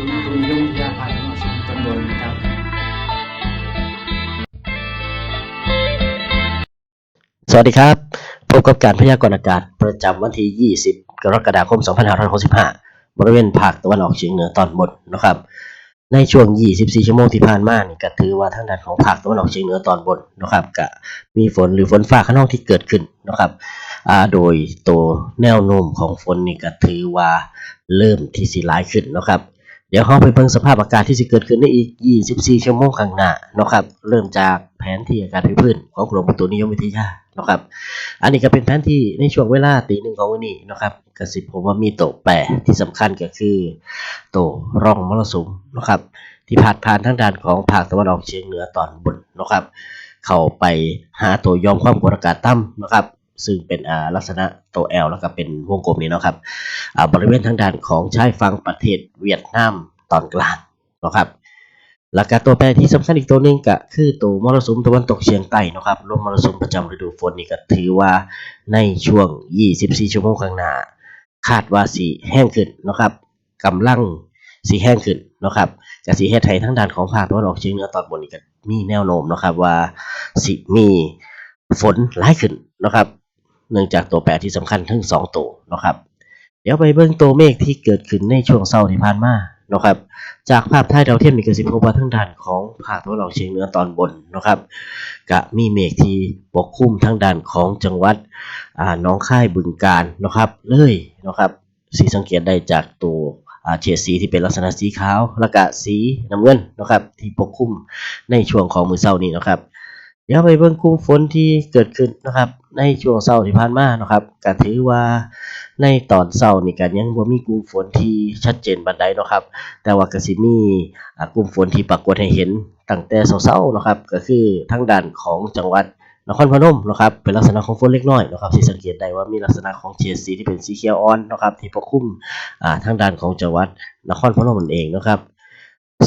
ศูนย์ตุนยงวิทยาภาคตะวันอองเหนือตอนบนนะครับ สวัสดีครับ พบกับการพยากรณ์อากาศประจำวันที่ 20 กรกฎาคม 2565 บริเวณภาคตะวันออกเฉียงเหนือตอนบนนะครับ ในช่วง 24 ชั่วโมงที่ผ่านมานี่ก็ถือว่าทางด้านของภาคตะวันออกเฉียงเหนือตอนบนนะครับก็มีฝนหรือฝนฟ้าขนองที่เกิดขึ้นนะครับโดยตัวแนวโน้มของฝนนี่ก็ถือว่าเริ่มที่สิหลายขึ้นนะครับ เดี๋ยวเราไปเบิ่งสภาพอากาศที่สิเกิดขึ้นในอีก 24 ชั่วโมงข้างหน้านะครับ เริ่มจากแผนที่อากาศพื้นของกรมอุตุนิยมวิทยานะครับ อันนี้ก็เป็นแผนที่ในช่วงเวลาตีหนึ่งของวันนี้นะครับกสิบผมว่ามีโตแปรที่สำคัญก็คือ โตร่องมรสุมนะครับ ที่ผ่านผ่านทางด้านของภาคตะวันออกเฉียงเหนือตอนบนนะครับ เข้าไปหาตัวยอมความกดอากาศต่ำนะครับ ซึ่งเป็นลักษณะตัว L แล้วก็เป็นวงกลมนี้นะครับบริเวณทางด้านของชายฝั่งประเทศเวียดนามตอนกลางนะครับแล้วก็ตัวแปรที่สำคัญอีกตัวหนึ่งก็คือตัวมรสุมตะวันตกเฉียงใต้นะครับลมมรสุมประจำฤดูฝนนี่ก็ถือว่าในช่วง 24 ชั่วโมงข้างหน้า คาดว่าสีแห้งขึ้นนะครับกำลังสีแห้งขึ้นนะครับก็สีเฮ็ดให้ทั้งด้านของภาคตะวันออกเฉียงเหนือตอนบนนี่ก็มีแนวโน้มนะครับว่าสิมีฝนหลายขึ้นนะครับ เนื่องจากตัวแปรที่สำคัญทั้งสองตัวนะครับ เดี๋ยวไปเบิ่งตัวเมฆที่เกิดขึ้นในช่วงเช้าที่ผ่านมานะครับ จากภาพถ่ายดาวเทียมนี่ก็สิพบว่าทางด้านของภาคตะวันออกเฉียงเหนือตอนบนนะครับก็มีเมฆที่ปกคลุมทางด้านของจังหวัดอ่าหนองค่ายบึงกาฬนะครับเลยนะครับสีสังเกตได้จากตัวเฉดสีที่เป็นลักษณะสีขาวแล้วก็สีน้ำเงินนะครับที่ปกคลุมในช่วงของมือเช้านี้นะครับ เดี๋ยวไปเบิ่งกลุ่มฝนที่เกิดขึ้นนะครับ ในช่วงเช้าที่ผ่านมานะครับก็ถือว่าในตอนเช้านี่ก็ยังบ่มีกลุ่มฝนที่ชัดเจนปานใดนะครับ แต่ว่าก็สิมีกลุ่มฝนที่ปรากฏให้เห็นตั้งแต่เช้าๆนะครับก็คือทางด้านของจังหวัดนครพนมนะครับเป็นลักษณะของฝนเล็กน้อยนะครับที่สังเกตได้ว่ามีลักษณะของเฉดสีที่เป็นสีเขียวอ่อนนะครับที่ปกคลุมอ่าทางด้านของจังหวัดนครพนมนั่นเองนะครับ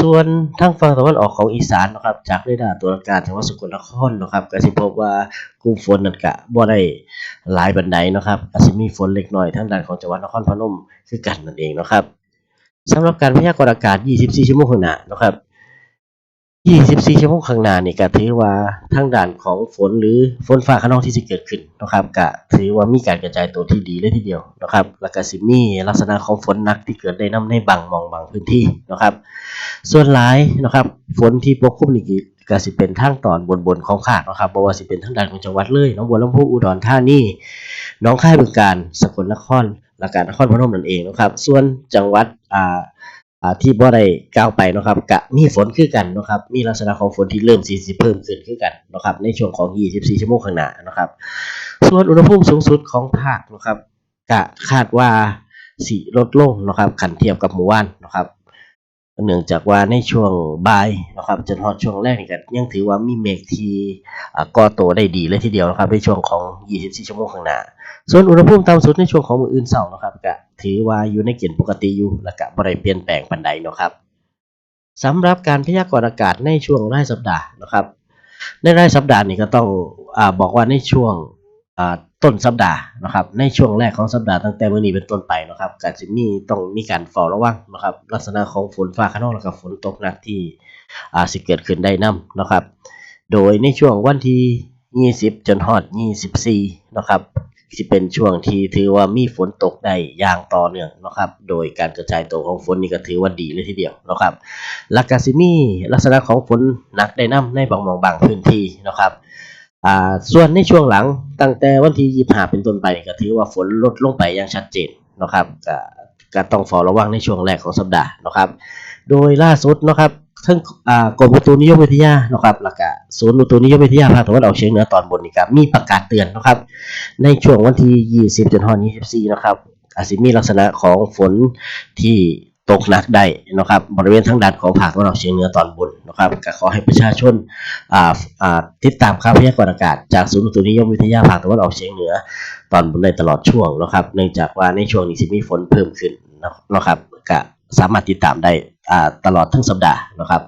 ส่วนทางฝั่งตะวันออกของอีสานนะครับ จากเรดาร์ตัวอากาศจังหวัดสกลนครนะครับก็สิพบว่ากลุ่มฝนนั่นกะบ่ได้หลายบันไดนะครับอาจสิมีฝนเล็กน้อยทางด้านของจังหวัดนครพนมคือกันนั่นเองนะครับสำหรับการพยากรณ์อากาศ 24 ชั่วโมงข้างหน้านะครับ 24 ชั่วโมงข้างหน้านี่ก็ถือว่าทางด้านของฝนหรือฝนฟ้าขนองที่สิเกิดขึ้นนะครับก็ถือว่ามีการกระจายตัวที่ดีเลยทีเดียวนะครับ แล้วก็สิมีลักษณะของฝนหนักที่เกิดได้นํในบางมองบางพื้นที่นะครับ ส่วนหลายนะครับ ฝนที่ปกคลุมนี่ก็ก็สิเป็นทางตอนบนๆของภาคนะครับบ่ว่าสิเป็นทางด้านของจังหวัดเลยหนองบัวลำพูอุดรธานีหนองคายบึงกาฬสกลนครและการนครพนมนั่นเองนะครับ ส่วนจังหวัดอ่า อ่าที่บ่ได้กล่าวไปนะครับก็มีฝนคือกันนะครับมีลักษณะของฝนที่เริ่มสีสิเพิ่มขึ้นคือกันนะครับในช่วงของ 24 ชั่วโมงข้างหน้านะครับ ส่วนอุณหภูมิสูงสุดของภาคนะครับกะคาดว่าสิลดลงนะครับขันเทียบกับหมู่บ้านนะครับ เนื่องจากว่าในช่วงบ่ายนะครับจนฮอดช่วงแรกนี่ก็ยังถือว่ามีเมฆที่ก่อตัวได้ดีเลยทีเดียวนะครับในช่วงของ 24 ชั่วโมงข้างหน้า ส่วนอุณหภูมิต่ำสุดในช่วงของมืออื่นเช้านะครับก็ถือว่าอยู่ในเกณฑ์ปกติอยู่และก็บ่ได้เปลี่ยนแปลงปานใดนะครับสำหรับการพยากรณ์อากาศในช่วงรายสัปดาห์นะครับ ในรายสัปดาห์นี้ก็ต้องอบอกว่าในช่วง ต้นสัปดาห์นะครับ ในช่วงแรกของสัปดาห์ตั้งแต่มื้อนี้เป็นต้นไปนะครับก็จะมีต้องมีการเฝ้าระวังนะครับ ลักษณะของฝนฟ้าคะนองแล้วก็ฝนตกหนักที่อ่าสิเกิดขึ้นได้นํนะครับ โดยในช่วงวันที่ 20 จนฮอด 24 นะครับสิเป็นช่วงที่ถือว่ามีฝนตกได้อย่างต่อเนื่องนะครับ โดยการกระจายตัวของฝนนี่ก็ถือว่าดีเลยทีเดียวนะครับล้วก็สิมีลักษณะของฝนหนักได้นํในบางมองบางพื้นที่นะครับ อ่าส่วนในช่วงหลังตั้งแต่วันที่25เป็นต้นไปก็ถือว่าฝนลดลงไปอย่างชัดเจนนะครับก็ก็ต้องเฝ้าระวังในช่วงแรกของสัปดาห์นะครับโดยล่าสุดนะครับทั้งอ่กรมอุตุนิยมวิทยานะครับแล้วก็ศูนย์อุตุนิยมวิทยาภาคตะวันออกเฉียงเหนือตอนบนนี่ครับมีประกาศเตือนนะครับ ในช่วงวันที่ 20จนถึง24 นะครับอาจสิมีลักษณะของฝนที่ ตกหนักได้นะครับบริเวณทางด้านของภาคตะวันออกเฉียงเหนือตอนบนนะครับก็ขอให้ประชาชนอ่าอ่าติดตามข่าวพยากรณ์อากาศจากศูนย์อุตุนิยมวิทยาภาคตะวันออกเฉียงเหนือ ตอนบนได้ตลอดช่วงนะครับเนื่องจากว่าในช่วงนี้สิมีฝนเพิ่มขึ้นนะครับก็สามารถติดตามได้อ่าตลอดทั้งสัปดาห์นะครับ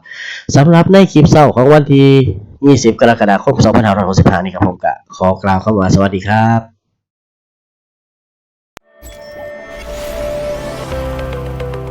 สำหรับในคลิปเศร้าของวันที่ 20 กรกฎาคม 2565 นี้ครับผมก็ขอกล่าวคำว่าสวัสดีครับ